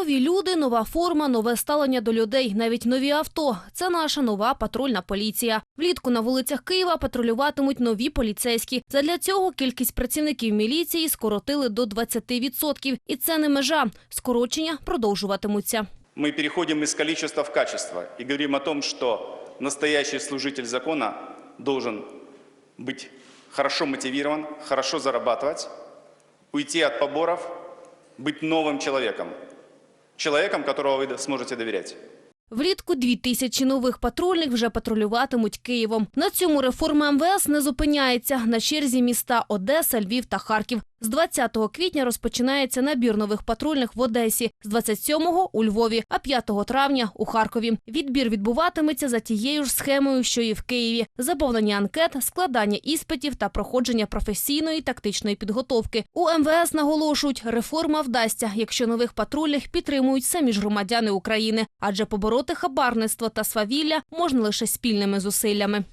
Нові люди, нова форма, нове ставлення до людей, навіть нові авто. Це наша нова патрульна поліція. Влітку на вулицях Києва патрулюватимуть нові поліцейські. Задля цього кількість працівників міліції скоротили до 20%. І це не межа. Скорочення продовжуватимуться. Мы переходим из количества в качество и говорим о том, что настоящий служитель закона должен быть хорошо мотивирован, хорошо зарабатывать, уйти от поборов, быть новым человеком. Человеком, которого вы сможете доверять. Влітку дві тисячі нових патрульних вже патрулюватимуть Києвом. На цьому реформа МВС не зупиняється. На черзі міста Одеса, Львів та Харків. З 20 квітня розпочинається набір нових патрульних в Одесі, з 27-го – у Львові, а 5 травня – у Харкові. Відбір відбуватиметься за тією ж схемою, що і в Києві. Заповнення анкет, складання іспитів та проходження професійної тактичної підготовки. У МВС наголошують, реформа вдасться, якщо нових патрульних підтримують самі ж громадяни України. Адже побороти хабарництво та свавілля можна лише спільними зусиллями.